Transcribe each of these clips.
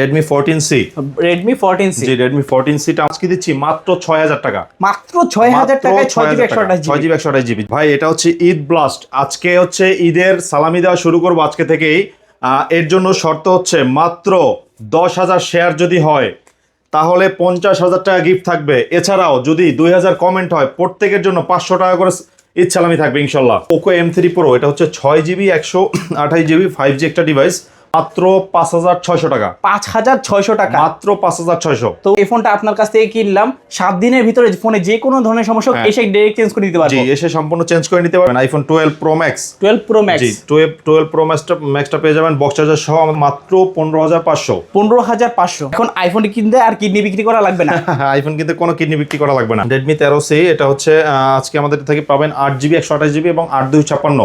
C Redmi fourteen C জি Redmi fourteen সিটা আজকে দিচ্ছি মাত্র ছয় হাজার টাকা। মাত্র ছয় হাজার টাকায় ছয় জিবি একশো আঠাশ ছয় জিবি জিবি একশো আঠাশ জিবি ভাই এটা হচ্ছে ঈদ ব্লাস্ট আজকে হচ্ছে ঈদের সালামি দেওয়া শুরু করব আজকে থেকেই। এর জন্য শর্ত হচ্ছে মাত্র দশ হাজার শেয়ার যদি হয় তাহলে পঞ্চাশ হাজার টাকা গিফট থাকবে। এছাড়াও যদি দুই হাজার কমেন্ট হয় প্রত্যেকের জন্য পাঁচশো টাকা করে ঈদ সালামি থাকবে ইনশাল্লাহ। পোকো এম থ্রি প্রো এটা হচ্ছে ছয় জিবি একশো আঠাশ জিবি ফাইভ জি একটা ডিভাইস মাত্র পাঁচ হাজার ছয়শো টাকা। পাঁচ হাজার ছয়শো টাকা? মাত্র পাঁচ হাজার ছয়শো। তো এই ফোনটা আপনার কাছ থেকে কিনলাম। সাত দিনের ভিতরে ফোনে যে কোনো ধরনের সমস্যা হ্যাঁ। এসে ডাইরেক্ট চেঞ্জ করে দিতে জি পারব এসে সম্পূর্ণ চেঞ্জ করে নিতে পারবেন iPhone twelve Pro Max twelve Pro Max twelve twelve Pro ম্যাক্সটা ম্যাক্সটা পেয়ে যাবেন বক্স চার্জার সহ মাত্র পনেরো হাজার পাঁচশো। পনেরো হাজার পাঁচশো। এখন আইফোন কিনতে আর কিডনি বিক্রি করা লাগবে না। আইফোন কিন্তু কোনো কিডনি বিক্রি করা লাগবে না। রেডমি তেরো সি এটা হচ্ছে আজকে আমাদের থেকে পাবেন আট জিবি একশো আঠাশ জিবি এবং আট দুই ছাপ্পান্ন।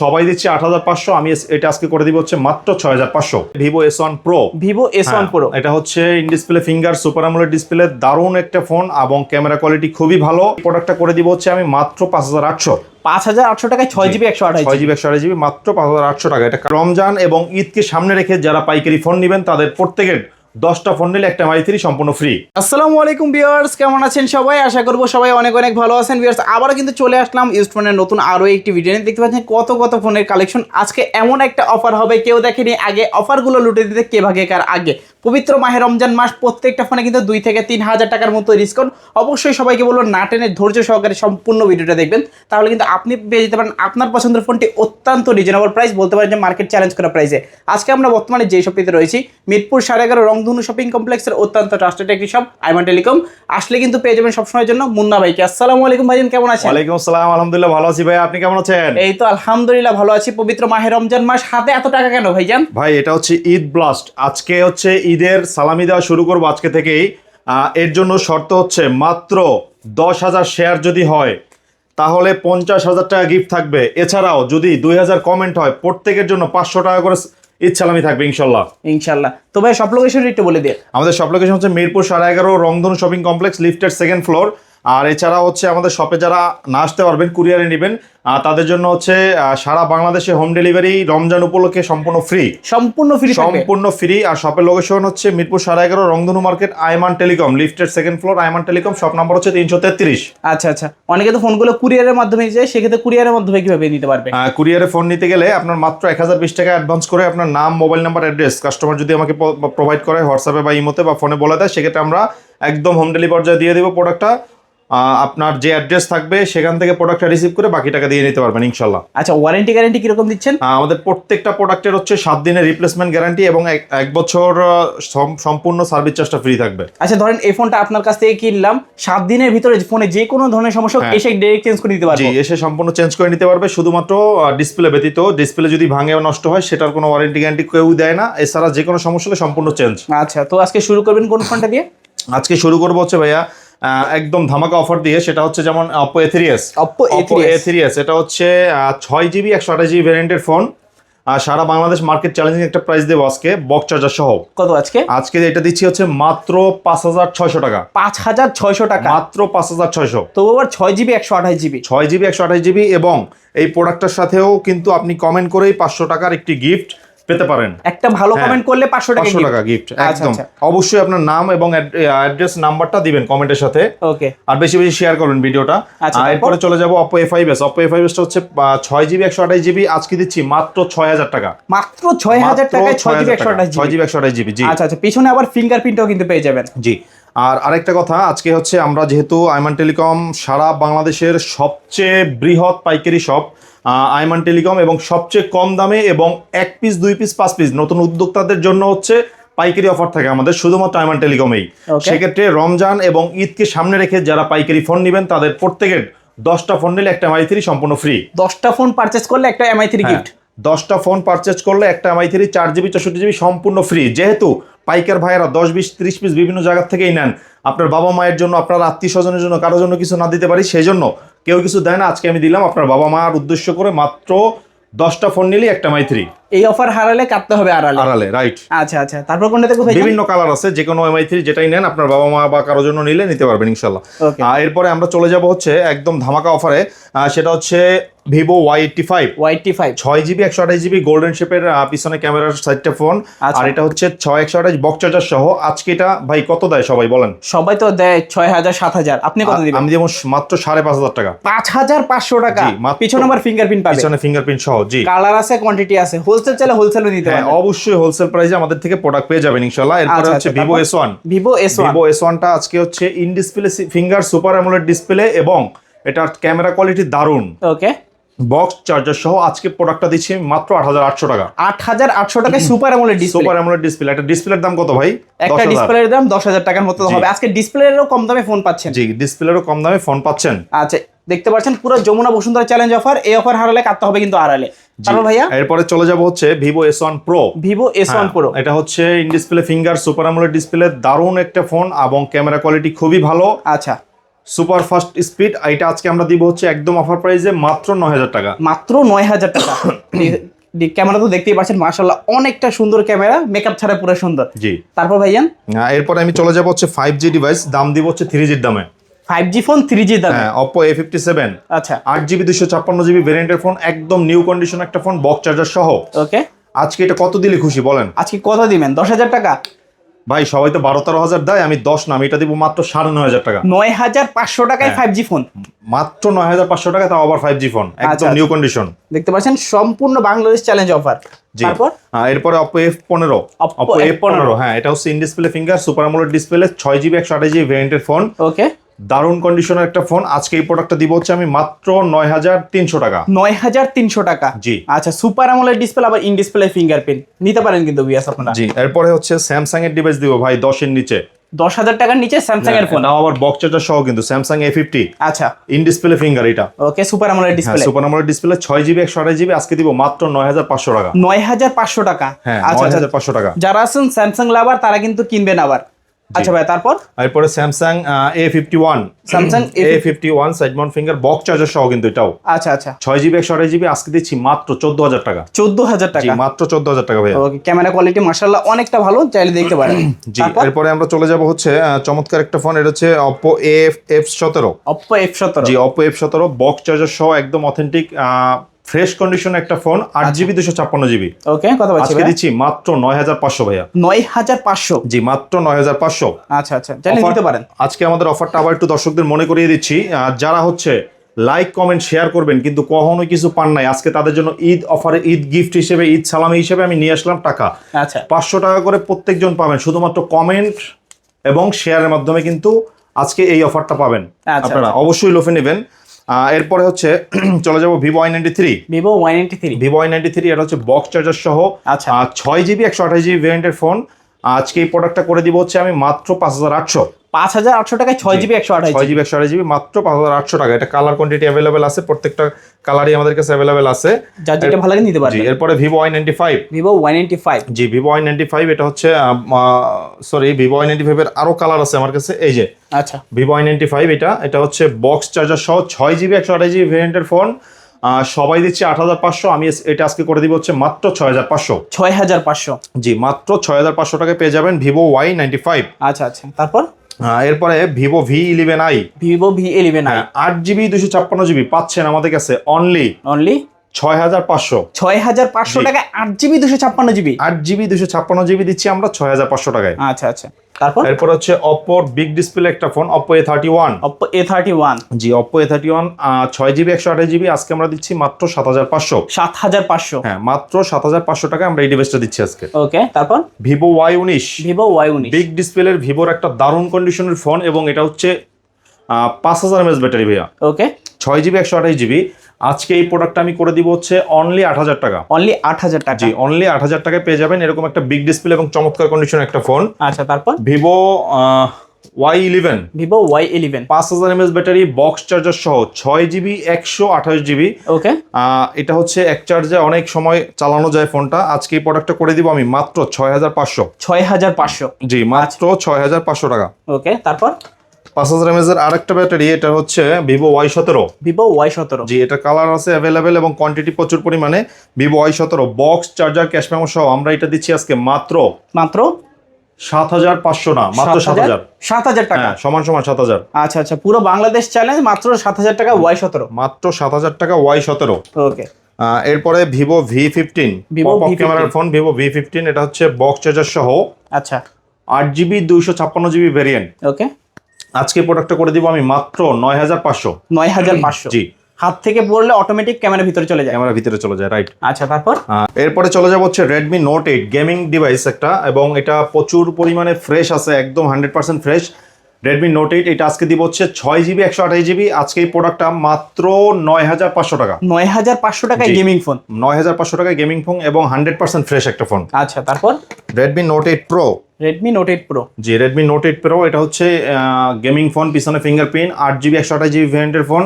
সবাই দিচ্ছে আট হাজার পাঁচশো। আমি এটা আজকে করে দিব হচ্ছে মাত্র ছয় হাজার পাঁচশো। Vivo S one Pro Vivo S one Pro এটা হচ্ছে in display finger super AMOLED display দারুণ একটা ফোন এবং ক্যামেরা কোয়ালিটি খুবই ভালো। প্রোডাক্টটা করে দিব হচ্ছে আমি মাত্র পাঁচ হাজার আটশো। পাঁচ হাজার আটশো টাকায় ছয় জিবি একশো আঠাশ ছয় জিবি একশো আড়াই জিবি মাত্র পাঁচ হাজার আটশো টাকা এটা রমজান এবং ঈদকে সামনে রেখে যারা পাইকারি ফোন নেবেন তাদের প্রত্যেকের দশটা ফোন নিলে একটা থ্রি সম্পূর্ণ ফ্রি আসসালামু আলাইকুম বিয়ার্স কেমন আছেন সবাই? আশা করব সবাই অনেক অনেক ভালো আছেন। বিয়ার্স আবারও কিন্তু চলে আসলাম ইউজ ফোনের নতুন আরও একটি ভিডিও নিয়ে। দেখতে পাচ্ছেন কত কত ফোনের কালেকশন আজকে এমন একটা অফার হবে, কেউ দেখেনি আগে অফারগুলো লুটে দিতে কে ভাগে কার আগে। পবিত্র মাহে রমজান মাস প্রত্যেকটা ফোনে কিন্তু দুই থেকে তিন হাজার টাকার মতো ডিসকাউন্ট অবশ্যই সবাইকে বলব না টেনে ধৈর্য সহকারে সম্পূর্ণ ভিডিওটা দেখবেন। তাহলে কিন্তু আপনি পেয়ে যেতে পারেন আপনার পছন্দের ফোনটি অত্যন্ত রিজনেবল প্রাইস বলতে পারেন যে মার্কেট চ্যালেঞ্জ করা প্রাইসে আজকে আমরা বর্তমানে যে শপিতে রয়েছি মিরপুর সাড়ে এগারো রংধনু শপিং কমপ্লেক্সের অত্যন্ত ট্রাস্টেড একটি শপ আইমান টেলিকম আসলে কিন্তু পেয়ে যাবেন সবসময়ের জন্য মুন্না ভাইকে। আসসালামু আলাইকুম ভাইজান কেমন আছেন? ওয়ালাইকুম আসসালাম আলহামদুলিল্লাহ ভালো আছি ভাই। আপনি কেমন আছেন? এই তো আলহামদুলিল্লাহ ভালো আছি। পবিত্র মাহে রমজান মাস হাতে এত টাকা কেন ভাইজান? ভাই এটা হচ্ছে ঈদ ব্লাস্ট আজকে হচ্ছে ঈদের সালামি দেওয়া শুরু করব আজকে থেকেই। এর জন্য শর্ত হচ্ছে মাত্র দশ হাজার শেয়ার যদি হয় তাহলে পঞ্চাশ হাজার টাকা গিফট থাকবে। এছাড়াও যদি দুই হাজার কমেন্ট হয় প্রত্যেকের জন্য পাঁচশো টাকা করে ইচ্ছালামি থাকবে ইনশাল্লাহ। ইনশাল্লাহ। তো ভাই সব লোকেশন একটু বলে দিয়ে আমাদের সব লোকেশন হচ্ছে মিরপুর সাড়ে এগারো রংধনু শপিং কমপ্লেক্স লিফটের সেকেন্ড ফ্লোর আর এছাড়া হচ্ছে আমাদের শপে যারা না আসতে পারবেন কুরিয়ারে নেবেন তাদের জন্য হচ্ছে সারা বাংলাদেশে হোম ডেলিভারি রমজান উপলক্ষে সম্পূর্ণ ফ্রি সম্পূর্ণ ফ্রি সম্পূর্ণ ফ্রি আর শপের লোকেশন হচ্ছে মিরপুর সাড়ে এগারো রংধনু মার্কেট আয়মান টেলিকম লিফটের second floor Aiman Telecom shop number হচ্ছে তিনশো তেত্রিশ। আচ্ছা আচ্ছা। অনেকে তো ফোনগুলো কুরিয়ারের মাধ্যমে যায় সেক্ষেত্রে কুরিয়ারের মাধ্যমে কীভাবে নিতে পারবে? কুরিয়ারে ফোন নিতে গেলে আপনার মাত্র এক হাজার বিশ টাকা অ্যাডভান্স করে আপনার নাম মোবাইল নাম্বার অ্যাড্রেস কাস্টমার যদি আমাকে প্রোভাইড করে হোয়াটসঅ্যাপে বা ইমোতে বা ফোনে বলে দেয় সেক্ষেত্রে আমরা একদম হোম ডেলিভারি পর্যায়ে দিয়ে দেবো প্রোডাক্টটা আপনার যে অ্যাড্রেস থাকবে সেখান থেকে প্রোডাক্টটা রিসিভ করে বাকি টাকা দিয়ে নিতে পারবেন ইনশাল্লাহ। আচ্ছা ওয়ারেন্টি গ্যারেন্টি কীরকম দিচ্ছেন? আমাদের প্রত্যেকটা প্রোডাক্টের হচ্ছে সাত দিনের রিপ্লেসমেন্ট গ্যারান্টি এবং এক- বছর সম্পূর্ণ সার্ভিস চার্জটা ফ্রি থাকবে। আচ্ছা ধরেন এই ফোনটা আপনার কাছ থেকে কিনলাম সাত দিনের ভিতরে ফোনে যে কোনো ধরনের সমস্যা হ্যাঁ। এসে ডাইরেক্ট চেঞ্জ করে দিতে জি এসে সম্পূর্ণ চেঞ্জ করে নিতে পারবে শুধুমাত্র ডিসপ্লে ব্যতীত। ডিসপ্লে যদি ভাঙে বা নষ্ট হয় সেটার কোনো ওয়ারেন্টি গ্যারান্টি কেউ দেয় না। এছাড়া যে কোনো সমস্যা হলে সম্পূর্ণ চেঞ্জ আচ্ছা তো আজকে শুরু করবেন কোন ফোনটা দিয়ে? আজকে শুরু করব হচ্ছে ভাইয়া একদম ধামাকা অফার দিয়ে সেটা হচ্ছে যেমন Oppo A three S Oppo A3s A three S এটা হচ্ছে ছয় জিবি একশো আঠাশ জিবি ভ্যারিয়েন্টের ফোন আর সারা বাংলাদেশ মার্কেট চ্যালেঞ্জিং একটা প্রাইস দেবো আজকে বক্স চার্জার সহ। কত আজকে? আজকে এটা দিচ্ছি হচ্ছে মাত্র পাঁচ হাজার ছয়শো টাকা। পাঁচ হাজার ছয়শো টাকা? মাত্র পাঁচ হাজার ছয়শো। তো আবার ছয় জিবি একশো আঠাশ জিবি ছয় জিবি একশো আঠাশ জিবি এবং এই প্রোডাক্টটার সাথেও কিন্তু আপনি কমেন্ট করেই পাঁচশো টাকার একটি গিফট পেতে পারেন। একটা ভালো হ্যাঁ। কমেন্ট করলে পাঁচশো টাকা পাঁচশো টাকা গিফট আচ্ছা, একদম। আচ্ছা। অবশ্যই আপনার নাম এবং অ্যাড্রেস নাম্বারটা দিবেন কমেন্টের সাথে। ওকে আর বেশি বেশি শেয়ার করবেন ভিডিওটা আর এরপরে চলে যাব এস অপো এ ফাইভ এসটা হচ্ছে আহ, ছয় জিবি একশো আঠাশ জিবি আজকে দিচ্ছি মাত্র ছয় হাজার টাকা। মাত্র ছয় হাজার টাকায় ছয় জিবি একশো আঠাশ ছয় জিবি জিবি একশো আঠাশ জিবি জি। আচ্ছা আচ্ছা। পিছনে আবার ফিঙ্গারপ্রিন্টও কিন্তু পেয়ে যাবেন। জি। আর আরেকটা কথা আজকে হচ্ছে আমরা যেহেতু আইমান টেলিকম সারা বাংলাদেশের সবচেয়ে বৃহৎ পাইকারি শপ আইমান টেলিকম এবং সবচেয়ে কম দামে এবং এক পিস দুই পিস পাঁচ পিস নতুন উদ্যোক্তাদের জন্য হচ্ছে পাইকারি অফার থাকে আমাদের শুধুমাত্র আইমান টেলিকমেই. সেক্ষেত্রে রমজান এবং ঈদকে সামনে রেখে যারা পাইকারি ফোন নেবেন তাদের প্রত্যেকের দশটা ফোন নিলে একটা এমআই থ্রি সম্পূর্ণ ফ্রি দশটা ফোন পারচেস করলে একটা এমআই থ্রি গিফট দশটা ফোন পারচেজ করলে একটা এমআই থ্রি চার জিবি চৌষট্টি জিবি সম্পূর্ণ ফ্রি যেহেতু পাইকার ভাইয়েরা দশ বিশ ত্রিশ পিস বিভিন্ন জায়গা থেকেই নেন আপনার বাবা মায়ের জন্য আপনার আত্মীয় স্বজনের জন্য কারোর জন্য কিছু না দিতে পারি সেই জন্য কেউ কিছু দেয় না আজকে আমি দিলাম আপনার বাবা মার উদ্দেশ্য করে মাত্র দশটা ফোন নিলেই একটা মাইথ্রি থ্রি এই অফার হারালে কাটতে হবে আড়ালে। আড়ালে রাইট আচ্ছা আচ্ছা। তারপর কোনটা দেখো বিভিন্ন কালার আছে যে কোনো এমআই থ্রি যেটাই নেন আপনার বাবা মা বা কারোর জন্য নিলে নিতে পারবেন ইনশাল্লাহ আর এরপরে আমরা চলে যাব হচ্ছে একদম ধামাকা অফারে সেটা হচ্ছে Vivo Y eighty five Y YT five ছয় জিবি একশো আঠাশ জিবি গোল্ডেন শেপের পিছনে ক্যামেরার সাইডটা ফোন। আচ্ছা। আর এটা হচ্ছে ছয় একশো আঠাশ বক্স চার্জার সহ। আজকে এটা ভাই কত দেয় সবাই বলেন? সবাই তো দেয় ছয় হাজার সাত হাজার। আপনি কত দিবেন? আমি যেমন মাত্র সাড়ে পাঁচ হাজার টাকা। পাঁচ হাজার পাঁচশো টাকা। পিছনে আবার ফিঙ্গারপ্রিন্ট পাবে পিছনে ফিঙ্গারপ্রিন্ট সহ জি। কালার আছে কোয়ান্টিটি আছে। হোলসেল চাইলে হোলসেলও নিতে হ্যাঁ অবশ্যই হোলসেল প্রাইসে আমাদের থেকে প্রোডাক্ট পেয়ে যাবেন ইনশাল্লাহ এরপরে আচ্ছা, হচ্ছে Vivo S one Vivo S one Vivo S ওয়ানটা আজকে হচ্ছে in display finger super AMOLED display এবং এটার ক্যামেরা কোয়ালিটি দারুণ। ওকে বক্স চার্জার সহ আজকে প্রোডাক্টটা দিচ্ছি মাত্র আট হাজার আটশো টাকা। আট হাজার আটশো টাকায় super AMOLED display super AMOLED display একটা ডিসপ্লের দাম কত ভাই? একটা ডিসপ্লের দাম দশ হাজার টাকার মতো হবে। আজকে ডিসপ্লেরও কম দামে ফোন পাচ্ছেন। জি ডিসপ্লেরও কম দামে ফোন পাচ্ছেন। আচ্ছা দেখতে পাচ্ছেন পুরো যমুনা বসুন্ধরা চ্যালেঞ্জ অফার এই অফার হারালে কাটতে হবে কিন্তু জি। তারপর ভাইয়া? এরপরে চলে যাব হচ্ছে Vivo S one Pro Vivo S one Pro এটা হচ্ছে in display finger super AMOLED display দারুণ একটা ফোন এবং ক্যামেরা কোয়ালিটি খুবই ভালো। আচ্ছা। সুপার ফাস্ট স্পিড এটা আজকে আমরা দিব হচ্ছে একদম অফার প্রাইসে মাত্র নয় হাজার টাকা। মাত্র নয় হাজার টাকা। ক্যামেরা তো দেখতেই পাচ্ছেন মার্শাল্লাহ অনেকটা সুন্দর ক্যামেরা মেকআপ ছাড়া পুরো সুন্দর। জি। তারপর ভাইয়ান আহ, এরপরে আমি চলে যাব হচ্ছে ফাইভ জি ডিভাইস দাম দিব হচ্ছে থ্রি জির দামে। Five G phone three G দামে? হ্যাঁ অপো এ ফিফটি সেভেন আচ্ছা। আট জিবি দুশো ছাপ্পান্ন জিবি ভেরিয়েন্টের ফোন একদম নিউ কন্ডিশন একটা ফোন বক্স চার্জার সহ। ওকে আজকে এটা কত দিলে খুশি বলেন? আজকে কত দিবেন? দশ হাজার টাকা? ভাই সবাই তো বারো তেরো হাজার দেয় আমি দশ না আমি এটা দিব মাত্র সাড়ে নয় হাজার টাকা। নয় হাজার পাঁচশো টাকায় ফাইভ জি ফোন মাত্র নয় হাজার পাঁচশো টাকা তাও আবার ফাইভ জি ফোন একদম আচ্ছা। নিউ কন্ডিশন দেখতে পাচ্ছেন সম্পূর্ণ বাংলাদেশ চ্যালেঞ্জ অফার এরপরে অপো এফ পনেরো। অপো এফ পনেরো। হ্যাঁ এটা হচ্ছে in display finger super AMOLED display ছয় জিবি একশো আঠাশ জিবি ভেরিয়েন্টের ফোন ওকে দারুণ কন্ডিশনের একটা ফোন আজকে এই প্রোডাক্টটা দিব হচ্ছে আমি মাত্র নয় হাজার তিনশো টাকা। নয় হাজার তিনশো টাকা? জি। আচ্ছা সুপার আমলের ডিসপ্লে আবার ইন ডিসপ্লে ফিঙ্গারপ্রিন্ট নিতে পারেন কিন্তু বিয়াস আপনারা। জি এরপরে হচ্ছে স্যামসাং এর ডিভাইস দিব ভাই দশের নিচে। দশ হাজার টাকার নিচে স্যামসাং এর ফোন তাও আবার বক্স চার্জার সহ কিন্তু স্যামসাং এ ফিফটি আচ্ছা। ইন ডিসপ্লে ফিঙ্গার এটা। ওকে সুপার আমলের হ্যাঁ ডিসপ্লে সুপার আমোলেড ডিসপ্লে ছয় জিবি একশো আঠাশ জিবি আজকে দিব মাত্র নয় হাজার পাঁচশো টাকা। নয় হাজার পাঁচশো টাকা। হ্যাঁ আচ্ছা নয় আচ্ছা হাজার পাঁচশো টাকা। যারা আছেন স্যামসাং লাভার তারা কিন্তু কিনবেন আবার। আচ্ছা ভাই তারপর? এরপরে Samsung A fifty one Samsung A fifty one side finger box charger সহ কিন্তু এটাও। আচ্ছা আচ্ছা। ছয় জিবি একশো আঠাশ জিবি আজকে দিচ্ছি মাত্র চোদ্দ হাজার টাকা। চোদ্দ হাজার টাকা? মাত্র চোদ্দ হাজার টাকা ওকে ক্যামেরা কোয়ালিটি মার্শাল্লাহ অনেকটা ভালো চাইলে দেখতে পারেন। জি এরপরে আমরা চলে যাব হচ্ছে চমৎকার একটা ফোন এটা হচ্ছে অপো এফ এফ সতেরো। অপ্পো এফ সতেরো। জি অপো এফ সতেরো বক্স চার্জার সহ একদম অথেন্টিক ফ্রেশ কন্ডিশন একটা ফোন আট জিবি দুশো ছাপ্পান্ন জিবি। ওকে কত আজকে দিচ্ছি মাত্র নয় হাজার পাঁচশো ভাইয়া। নয় হাজার পাঁচশো? জি মাত্র নয় হাজার পাঁচশো। আচ্ছা আচ্ছা চাইলে নিতে পারেন। আজকে আমাদের অফারটা আবার একটু দর্শকদের মনে করিয়ে দিচ্ছি। যারা হচ্ছে লাইক কমেন্ট শেয়ার করবেন কিন্তু কখনোই কিছু পান নাই। আজকে তাদের জন্য ঈদ অফারে ঈদ গিফট হিসেবে ঈদ সালামি হিসেবে আমি নিয়ে আসলাম টাকা। আচ্ছা। পাঁচশো টাকা করে প্রত্যেকজন পাবেন শুধুমাত্র কমেন্ট এবং শেয়ারের মাধ্যমে কিন্তু আজকে এই অফারটা পাবেন। আচ্ছা, আপনারা অবশ্যই লোফে নেবেন। এরপরে হচ্ছে চলে যাব Vivo Y ninety three Vivo Y ninety three Vivo Y ninety three এটা হচ্ছে বক্স চার্জার সহ। আচ্ছা। ছয় জিবি একশো আঠাশ জিবি ভেরিয়েন্টের ফোন আজকে এই প্রোডাক্টটা করে দিব হচ্ছে আমি মাত্র পাঁচ হাজার আটশো। পাঁচ হাজার আটশো টাকায় ছয় জিবি একশো আঠাশ ছয় জিবি। একশো আঠাশ জিবি মাত্র পাঁচ হাজার আটশো টাকা। এটা কালার কোয়ান্টিটি অ্যাভেলেবেল আছে প্রত্যেকটা কালারই আমাদের কাছে অ্যাভেলেবেল আছে। যার যেটা ভালো লাগে নিতে পারবেন এরপরে Vivo I ninety five Vivo one eighty five G Vivo I ninety five এটা হচ্ছে সরি ভিভো আই নাইনটি ফাইভের আরও কালার আছে আমার কাছে। এই যে আচ্ছা। ভিভো আই নাইনটি ফাইভ এটা এটা হচ্ছে বক্স চার্জার সহ ছয় জিবি একশো আঠাশ জিবি ভেরিয়েন্টের ফোন সবাই দিচ্ছে আট হাজার পাঁচশো আমি এটা আজকে করে দিব হচ্ছে মাত্র ছয় হাজার পাঁচশো। ছয় হাজার পাঁচশো। জি মাত্র ছয় হাজার পাঁচশো টাকায় পেয়ে যাবেন ভিভো ওয়াই নাইনটি ফাইভ আচ্ছা আচ্ছা। তারপর? এরপরে Vivo V eleven I Vivo V eleven I আট জিবি দুশো ছাপ্পান্ন জিবি পাচ্ছেন আমাদের কাছে অনলি অনলি ছয় হাজার পাঁচশো। ছয় হাজার পাঁচশো টাকায় আট জিবি দুশো ছাপ্পান্ন জিবি? আট জিবি দুশো ছাপ্পান্ন জিবি দিচ্ছি আমরা ছয় হাজার পাঁচশো টাকায়। আচ্ছা আচ্ছা। তারপর? এরপর হচ্ছে অপোর বিগ ডিসপ্লে একটা phone Oppo A thirty one Oppo A thirty one G Oppo A thirty one ছয় জিবি একশো আঠাশ জিবি আজকে আমরা দিচ্ছি মাত্র সাত হাজার পাঁচশো। সাত হাজার পাঁচশো। হ্যাঁ মাত্র সাত হাজার পাঁচশো টাকা আমরা এই ডিভাইসটা দিচ্ছি আজকে। ওকে তারপর? ভিভো ওয়াই উনিশ। ভিভো ওয়াই উনিশ। বিগ ডিসপ্লের ভিভোর একটা দারুণ কন্ডিশনের ফোন এবং এটা হচ্ছে পাঁচ হাজার এমএস ব্যাটারি ভাইয়া। ওকে ছয় জিবি একশো আঠাশ জিবি। আজকে এই প্রোডাক্টটা আমি করে দিব হচ্ছে অনলি আট হাজার টাকা। অনলি আট হাজার টাকা। জি অনলি আট হাজার টাকায় পেয়ে যাবেন এরকম একটা বিগ ডিসপ্লে এবং চমৎকার কন্ডিশনের একটা ফোন আচ্ছা তারপর? Vivo Y eleven Vivo Y eleven পাঁচ হাজার এমএস ব্যাটারি বক্স চার্জার সহ ছয় জিবি একশো আঠাশ জিবি ওকে এটা হচ্ছে এক চার্জে অনেক সময় চালানো যায় ফোনটা আজকে এই প্রোডাক্টটা করে দিব আমি মাত্র ছয় হাজার পাঁচশো। ছয় হাজার পাঁচশো। জি মাত্র ছয় হাজার পাঁচশো টাকা। ওকে তারপর? পাঁচ হাজার এর আরেকটা ব্যাটারি এটা হচ্ছে ভিভো ওয়াই সতেরো। ভিভো ওয়াই সতেরো। জি এটা কালার আছে অ্যাভেলেবেল এবং কোয়ান্টিটি প্রচুর পরিমাণে। ভিভো ওয়াই সতেরো বক্স চার্জার ক্যাশ মেমো সহ আমরা এটা দিচ্ছি আজকে মাত্র মাত্র? সাত হাজার পাঁচশো না মাত্র সাত হাজার? সাত হাজার। টাকা? হ্যাঁ সমান সমান সাত হাজার। আচ্ছা আচ্ছা পুরো বাংলাদেশ চ্যালেঞ্জ মাত্র সাত হাজার টাকা ওয়াই সতেরো। মাত্র সাত হাজার টাকা ওয়াই সতেরো। ওকে এরপরে Vivo V fifteen Vivo V15 ক্যামেরার ফোন ভিভো ভি ফিফটিন এটা হচ্ছে বক্স চার্জার সহ আচ্ছা। আট জিবি দুইশো ছাপ্পান্ন জিবি ভেরিয়েন্ট ওকে আজকে প্রোডাক্টটা করে দিব আমি মাত্র নয় হাজার পাঁচশো। নয় হাজার পাঁচশো। জি। হাত থেকে পড়লে অটোমেটিক ক্যামেরা ভিতরে চলে যায়। ক্যামেরা ভিতরে চলে যায় রাইট আচ্ছা তারপর? এরপরে চলে যাব হচ্ছে Redmi Note eight gaming device একটা এবং এটা প্রচুর পরিমাণে ফ্রেশ আছে একদম hundred percent fresh Redmi Note eight এটা আজকে দিব হচ্ছে ছয় জিবি একশো আঠাশ জিবি আজকে এই প্রোডাক্টটা মাত্র নয় হাজার পাঁচশো টাকা। নয় হাজার পাঁচশো টাকায় গেমিং ফোন নয় হাজার পাঁচশো টাকায় গেমিং ফোন এবং হান্ড্রেড পার্সেন্ট ফ্রেশ একটা ফোন আচ্ছা তারপর? Redmi Note eight Pro Redmi Note eight Pro জি রেডমি নোট এইট প্রো এটা হচ্ছে গেমিং ফোন পিছনে ফিঙ্গারপ্রিন্ট আট জিবি একশো আঠাশ জিবি ভ্যারিয়েন্টের ফোন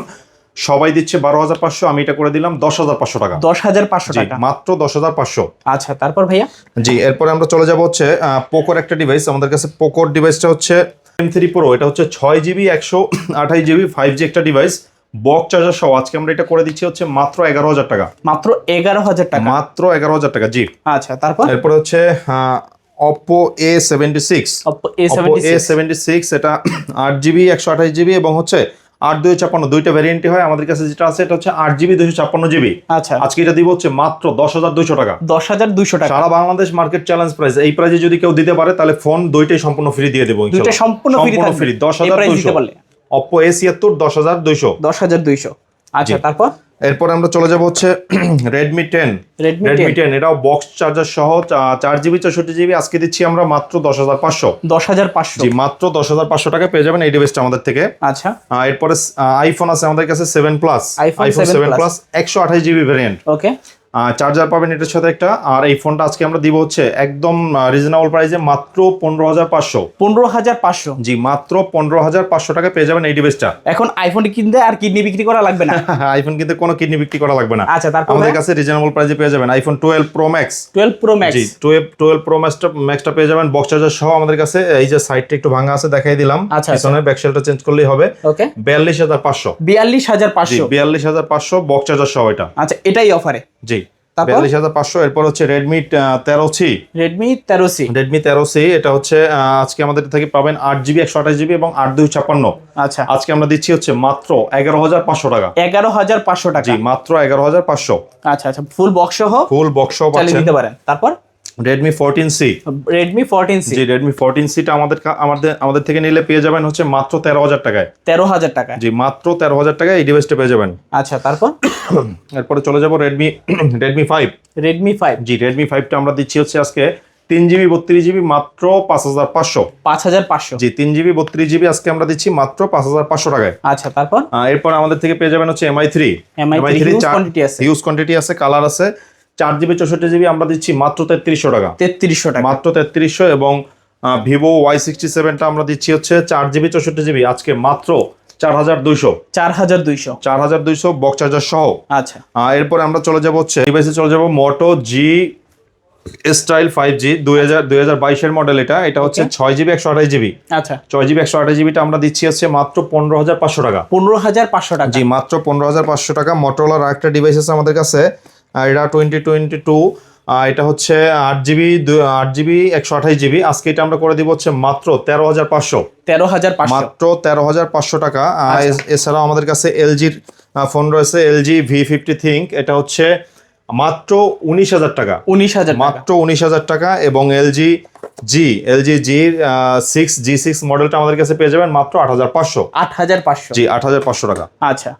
সবাই দিচ্ছে বারো হাজার পাঁচশো আমি এটা করে দিলাম দশ হাজার পাঁচশো টাকা। দশ হাজার পাঁচশো টাকা। মাত্র দশ হাজার পাঁচশো। আচ্ছা তারপর ভাইয়া? জি এরপরে আমরা চলে যাব হচ্ছে পোকোর একটা ডিভাইস আমাদের কাছে পোকোর ডিভাইসটা হচ্ছে এম থ্রি প্রো এটা হচ্ছে ছয় জিবি একশো আঠাশ জিবি ফাইভ জি একটা ডিভাইস বক চার্জার সহ। আজকে আমরা এটা করে দিচ্ছি হচ্ছে মাত্র এগারো হাজার টাকা। মাত্র এগারো হাজার টাকা? মাত্র এগারো হাজার টাকা জি। আচ্ছা তারপর? এরপরে হচ্ছে Oppo A seventy six Oppo A seventy six এটা আট জিবি একশো আঠাশ জিবি এবং হচ্ছে আট দুই ছাপ্পান্ন দুইটা ভ্যারিয়েন্টই হয়। আমাদের কাছে যেটা আছে এটা হচ্ছে আট জিবি দুইশো ছাপ্পান্ন জিবি। আচ্ছা। আজকে এটা দিব হচ্ছে মাত্র দশ হাজার দুইশো টাকা। দশ হাজার দুইশো টাকা। সারা বাংলাদেশ মার্কেট চ্যালেঞ্জ প্রাইস এই প্রাইসে যদি কেউ দিতে পারে তাহলে ফোন দুইটাই সম্পূর্ণ ফ্রি দিয়ে দেবো দুইটা সম্পূর্ণ ফ্রি ফ্রি দশ হাজার দুইশো। অপো এ ছিয়াত্তর দশ হাজার দুইশো। দশ হাজার দুইশো। আচ্ছা তারপর? এরপরে আমরা চলে যাব হচ্ছে রেডমি টেন রেডমি টেন এটাও বক্স চার্জার সহ চার জিবি চৌষট্টি জিবি আজকে দিচ্ছি আমরা মাত্র দশ হাজার পাঁচশো। দশ হাজার পাঁচশো। জি মাত্র দশ হাজার পাঁচশো টাকা পেয়ে যাবেন এই ডিভাইসটা আমাদের থেকে। আচ্ছা। এরপরে আইফোন আছে আমাদের কাছে seven plus iPhone 7 seven plus একশো আঠাশ জিবি ভ্যারিয়েন্ট ওকে চার্জার পাবেন এটার সাথে একটা। আর এই ফোনটা আজকে আমরা দিব হচ্ছে একদম রিজনেবল প্রাইসে মাত্র পনেরো হাজার পাঁচশো। পনেরো হাজার পাঁচশো। জি মাত্র পনেরো হাজার পাঁচশো টাকা পেয়ে যাবেন এই ডিভাইসটা এখন আইফোন কিনতে আর কিডনি বিক্রি করা লাগবে না। আইফোন কিনতে কোনো কিডনি বিক্রি করা লাগবে না। আচ্ছা তারপর? আমাদের কাছে রিজনেবল প্রাইসে পেয়ে যাবেন iPhone twelve Pro Max twelve Pro Max জি টুয়েলভ টুয়েলভ প্রো ম্যাক্সটা ম্যাক্সটা পেয়ে যাবেন। বক্স চার্জার সহ আমাদের কাছে এই যে সাইডটা একটু ভাঙা আছে দেখাই দিলাম। আচ্ছা, পিছনে ব্যাকশেলটা চেঞ্জ করলেই হবে। ওকে বিয়াল্লিশ হাজার পাঁচশো। বিয়াল্লিশ হাজার পাঁচশো। বিয়াল্লিশ হাজার পাঁচশো বক্স চার্জার সহ এটা। আচ্ছা এটাই অফারে জি? বিয়াল্লিশ হাজার পাঁচশো এরপর হচ্ছে রেডমি তেরো সি। রেডমি তেরো সি। রেডমি তেরো সি এটা হচ্ছে আজকে আমাদের থেকে পাবেন আট জিবি একশো আঠাশ জিবি এবং আট দুই ছাপ্পান্ন। আচ্ছা। আজকে আমরা দিচ্ছি হচ্ছে মাত্র এগারো হাজার পাঁচশো টাকা। এগারো হাজার পাঁচশো টাকা। জি মাত্র এগারো হাজার পাঁচশো। আচ্ছা আচ্ছা ফুল বক্স সহ? ফুল বক্স দিতে পারেন। তারপর? Redmi fourteen C Redmi fourteen C G Redmi fourteen সিটা আমাদের আমাদের আমাদের থেকে নিলে পেয়ে যাবেন হচ্ছে মাত্র তেরো হাজার টাকায়। তেরো হাজার টাকা জি মাত্র তেরো হাজার টাকায় এই ডিভাইসটা পেয়ে যাবেন। আচ্ছা তারপর? এরপরে চলে যাব Redmi Redmi five Redmi five G Redmi ফাইভটা আমরা দিচ্ছি হচ্ছে আজকে তিন জিবি বত্রিশ জিবি মাত্র পাঁচ হাজার পাঁচশো। পাঁচ হাজার পাঁচশো। জি তিন জিবি বত্রিশ জিবি আজকে আমরা দিচ্ছি মাত্র পাঁচ হাজার পাঁচশো টাকায়। আচ্ছা তারপর? এরপর আমাদের থেকে পেয়ে যাবেন হচ্ছে এমআই থ্রি quantity আছে। হিউজ কোয়ান্টিটি আছে কালার আছে। চার জিবি চৌষট্টি জিবি আমরা দিচ্ছি মাত্র তেত্রিশশো টাকা। তেত্রিশশো টাকা। মাত্র তেত্রিশশো এবং ভিভো ওয়াই সিক্সটি সেভেনটা আমরা দিচ্ছি হচ্ছে চার জিবি চৌষট্টি জিবি। আজকে মাত্র চার হাজার দুইশো। চার হাজার দুইশো। চার হাজার দুইশো বক্স চার্জার সহ। আচ্ছা। এরপরে আমরা চলে যাব হচ্ছে ডিভাইসে চলে যাব মোটো জি স্টাইল ফাইভ জি দুই হাজার দুই হাজার বাইশের মডেল এটা। এটা হচ্ছে ছয় জিবি একশো আঠাশ জিবি। আচ্ছা। ছয় জিবি একশো আঠাশ জিবিটা আমরা দিচ্ছি হচ্ছে মাত্র পনেরো হাজার পাঁচশো টাকা। পনেরো হাজার পাঁচশো টাকা। জি মাত্র পনেরো হাজার পাঁচশো টাকা। মোটরোলার আরেকটা ডিভাইস আছে আমাদের কাছে। আর এটা টোয়েন্টি টোয়েন্টি টু এটা হচ্ছে আট জিবি আট জিবি একশো আঠাশ জিবি আজকে এটা আমরা করে দিব হচ্ছে মাত্র তেরো হাজার পাঁচশো। তেরো হাজার মাত্র তেরো হাজার পাঁচশো টাকা। আচ্ছা। এছাড়াও আমাদের কাছে এলজির ফোন রয়েছে এলজি ভি ফিফটি থিঙ্ক এটা হচ্ছে মাত্র উনিশ হাজার টাকা। উনিশ হাজার মাত্র উনিশ হাজার টাকা এবং LG G LG G six G six মডেলটা আমাদের কাছে পেয়ে যাবেন মাত্র আট হাজার পাঁচশো। আট হাজার পাঁচশো। জি আট হাজার পাঁচশো টাকা। আচ্ছা।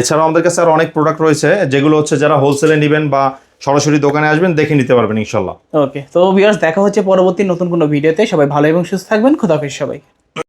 এছাড়াও আমাদের কাছে আর অনেক প্রোডাক্ট রয়েছে, যেগুলো হচ্ছে যারা হোলসেলে নেবেন বা সরাসরি দোকানে আসবেন, দেখে নিতে পারবেন ইনশাল্লাহ ওকে তো ভিউয়ার্স দেখা হচ্ছে পরবর্তী নতুন কোনো ভিডিওতে। সবাই ভালো এবং সুস্থ থাকবেন। খোদাফিজ সবাই